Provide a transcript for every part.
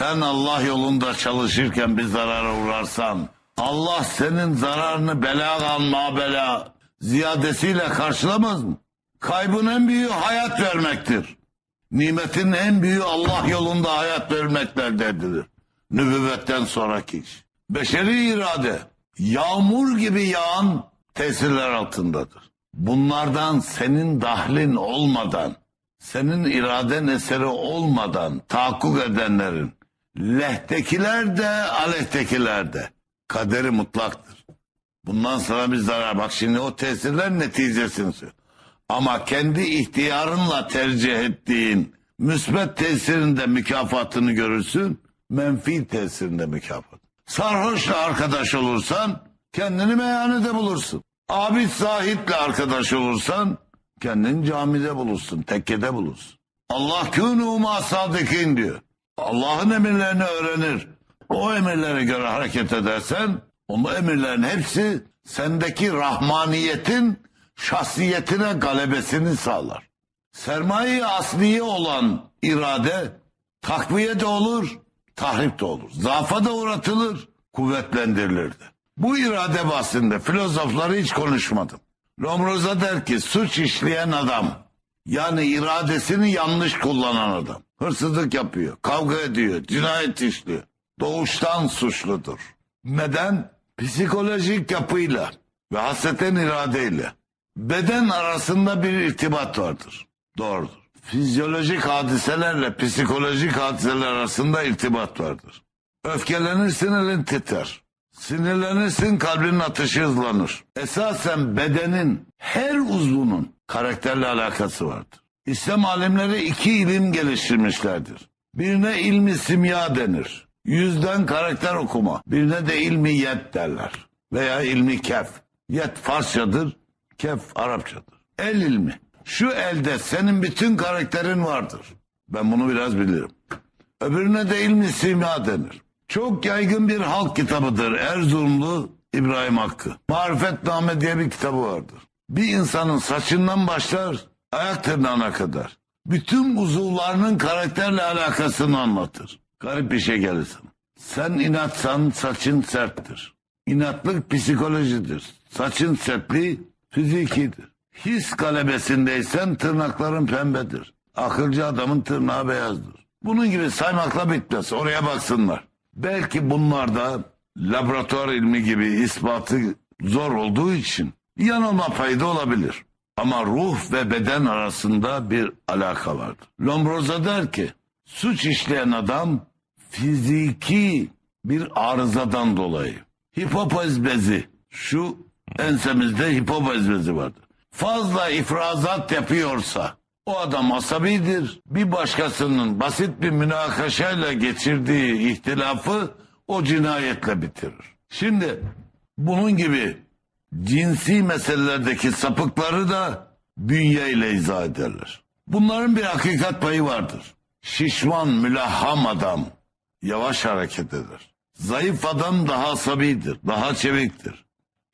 Sen Allah yolunda çalışırken bir zarara uğrarsan Allah senin zararını belagan ma bela ziyadesiyle karşılamaz mı? Kaybın en büyüğü hayat vermektir. Nimetin en büyüğü Allah yolunda hayat vermekle elde edilir. Nübüvvetten sonraki iş. Beşeri irade yağmur gibi yağan tesirler altındadır. Bunlardan senin dahlin olmadan, senin iraden eseri olmadan tahakkuk edenlerin lehtekiler de aleyhtekiler de kaderi mutlaktır. Bundan sonra bir zarar. Bak şimdi o tesirler neticesini söylüyor. Ama kendi ihtiyarınla tercih ettiğin müsbet tesirinde mükafatını görürsün, menfi tesirinde mükafat. Sarhoşla arkadaş olursan kendini meyhanede bulursun. Abid zahitle arkadaş olursan kendini camide bulursun, tekkede bulursun. Allah kûnû mâ sâdıkîn diyor. Allah'ın emirlerini öğrenir. O emirlere göre hareket edersen o emirlerin hepsi sendeki rahmaniyetin şahsiyetine galebesini sağlar. Sermaye asliye olan irade takviye de olur, tahrip de olur. Zaafa da uğratılır, kuvvetlendirilir de. Bu irade bahsinde filozofları hiç konuşmadım. Lomroza der ki suç işleyen adam yani iradesini yanlış kullanan adam. Hırsızlık yapıyor, kavga ediyor, cinayet işliyor. Doğuştan suçludur. Neden? Psikolojik yapıyla ve hasreten iradeyle beden arasında bir irtibat vardır. Doğrudur. Fizyolojik hadiselerle psikolojik hadiseler arasında irtibat vardır. Öfkelenirsin elin titrer. Sinirlenirsin kalbinin atışı hızlanır. Esasen bedenin her uzvunun karakterle alakası vardır. İslam alimleri iki ilim geliştirmişlerdir. Birine ilmi simya denir. Yüzden karakter okuma. Birine de ilmi yet derler. Veya ilmi kef. Yet Farsçadır, kef Arapçadır. El ilmi. Şu elde senin bütün karakterin vardır. Ben bunu biraz bilirim. Öbürüne de ilmi simya denir. Çok yaygın bir halk kitabıdır. Erzurumlu İbrahim Hakkı. Marifetname diye bir kitabı vardır. Bir insanın saçından başlar ayak tırnağına kadar. Bütün uzuvlarının karakterle alakasını anlatır. Garip bir şey gelir sana. Sen inatsan saçın serttir. İnatlık psikolojidir. Saçın sertliği fizikidir. His galebesindeysen tırnakların pembedir. Akılcı adamın tırnağı beyazdır. Bunun gibi saymakla bitmez. Oraya baksınlar. Belki bunlarda laboratuvar ilmi gibi ispatı zor olduğu için yanılma payı da olabilir. Ama ruh ve beden arasında bir alaka vardır. Lombroso der ki suç işleyen adam fiziki bir arızadan dolayı hipofiz bezi şu ensemizde hipofiz bezi vardır. Fazla ifrazat yapıyorsa o adam asabidir. Bir başkasının basit bir münakaşayla geçirdiği ihtilafı o cinayetle bitirir. Şimdi bunun gibi cinsi meselelerdeki sapıkları da bünyeyle izah ederler. Bunların bir hakikat payı vardır. Şişman, mülahham adam yavaş hareket eder. Zayıf adam daha asabidir, daha çeviktir.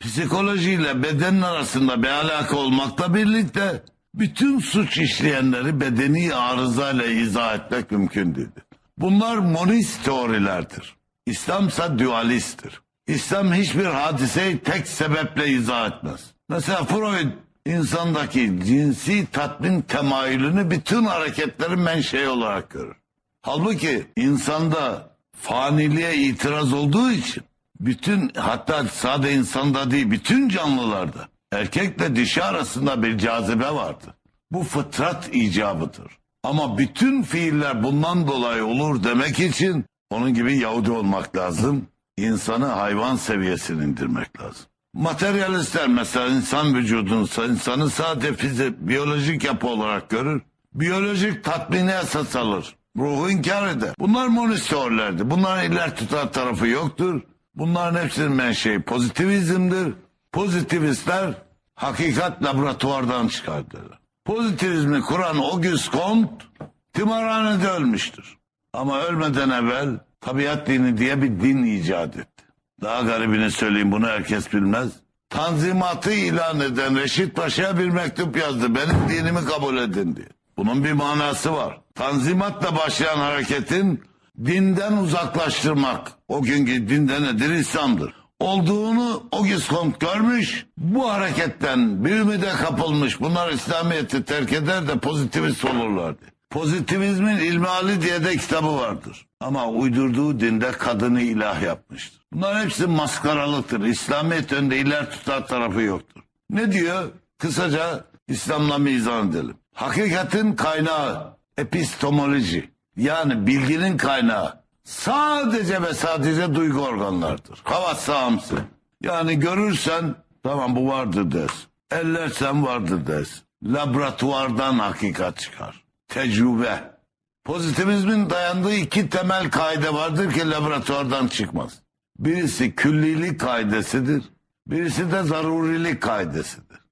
Psikolojiyle bedenin arasında bir alaka olmakla birlikte bütün suç işleyenleri bedeni arızayla izah etmek mümkün değildir. Bunlar monist teorilerdir. İslamsa dualisttir. İslam hiçbir hadiseyi tek sebeple izah etmez. Mesela Freud insandaki cinsi tatmin temayülünü bütün hareketlerin menşei olarak görür. Halbuki insanda faniliğe itiraz olduğu için bütün hatta sade insanda değil bütün canlılarda erkekle dişi arasında bir cazibe vardır. Bu fıtrat icabıdır. Ama bütün fiiller bundan dolayı olur demek için onun gibi Yahudi olmak lazım. İnsanı hayvan seviyesine indirmek lazım. Materyalistler mesela insan vücudunu, insanı sadece fizik, biyolojik yapı olarak görür. Biyolojik tatmini esas alır. Ruhu inkar eder. Bunlar monist teorilerdi. Bunların iler tutar tarafı yoktur. Bunların hepsinin menşei pozitivizmdir. Pozitivistler hakikat laboratuvardan çıkardılar. Pozitivizmi kuran Auguste Comte tımarhanede ölmüştür. Ama ölmeden evvel tabiat dini diye bir din icat etti. Daha garibini söyleyeyim bunu herkes bilmez. Tanzimatı ilan eden Reşit Paşa'ya bir mektup yazdı. Benim dinimi kabul edin diye. Bunun bir manası var. Tanzimatla başlayan hareketin dinden uzaklaştırmak. O günkü dinde nedir? İslam'dır. Olduğunu Auguste görmüş. Bu hareketten bir ümide kapılmış. Bunlar İslamiyet'i terk eder de pozitivist olurlardı. Pozitivizmin İlmihali diye de kitabı vardır. Ama uydurduğu dinde kadını ilah yapmıştır. Bunların hepsi maskaralıktır. İslamiyet önde iler tutar tarafı yoktur. Ne diyor? Kısaca İslam'la mizan edelim. Hakikatin kaynağı epistemoloji yani bilginin kaynağı sadece ve sadece duygu organlardır. Havas sağımsı. Yani görürsen tamam bu vardır dersin. Ellersen vardır dersin. Laboratuvardan hakikat çıkar. Tecrübe. Pozitivizmin dayandığı iki temel kaide vardır ki laboratuvardan çıkmaz. Birisi küllilik kaidesidir. Birisi de zarurilik kaidesidir.